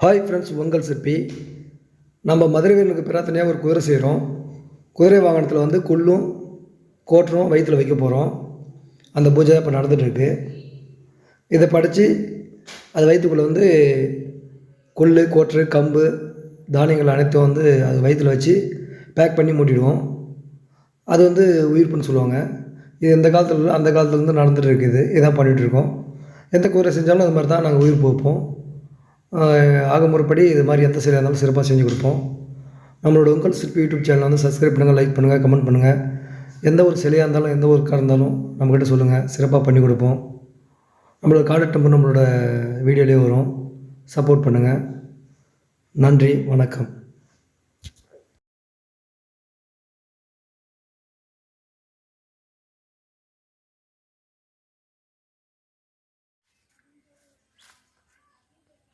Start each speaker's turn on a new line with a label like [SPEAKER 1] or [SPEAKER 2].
[SPEAKER 1] Hi friends உங்கள் சிற்பி. நம்ம மதுரை வீரனுக்கு பிரார்த்தனையாக ஒரு குதிரை செய்கிறோம் குதிரை வாகனத்தில் வந்து குள்ளும் கோட்டரும் வயிற்றில் வைக்க போகிறோம் அந்த பூஜை இப்போ நடந்துகிட்ருக்கு இதை படித்து அது வயிற்றுக்குள்ளே வந்து கொள்ளு கோட்ரு கம்பு தானியங்கள் அனைத்தும் வந்து அது வயிற்றில் வச்சு பேக் பண்ணி மூட்டிடுவோம். அது வந்து உயிர்ப்புன்னு சொல்லுவாங்க. இது இந்த காலத்தில் அந்த காலத்துலேருந்து நடந்துகிட்டு இருக்குது இதான் பண்ணிகிட்ருக்கோம் எந்த குதிரை செஞ்சாலும் அது மாதிரி தான் நாங்கள் உயிர் போப்போம். ஆக முறைப்படி இது மாதிரி எந்த செயலாக இருந்தாலும் சிறப்பாக செஞ்சு கொடுப்போம். நம்மளோட உங்கள் சிற்பி யூடியூப் சேனலை வந்து சப்ஸ்கிரைப் பண்ணுங்கள் லைக் பண்ணுங்கள் கமெண்ட் பண்ணுங்கள் எந்த ஒரு சிலையாக இருந்தாலும் எந்த ஒரு கார் இருந்தாலும் நம்மக்கிட்ட சொல்லுங்கள் சிறப்பாக பண்ணி கொடுப்போம். நம்மளோட கான்டாக்ட் நம்பர் நம்மளோட வீடியோலேயே வரும். சப்போர்ட் பண்ணுங்கள் நன்றி வணக்கம்.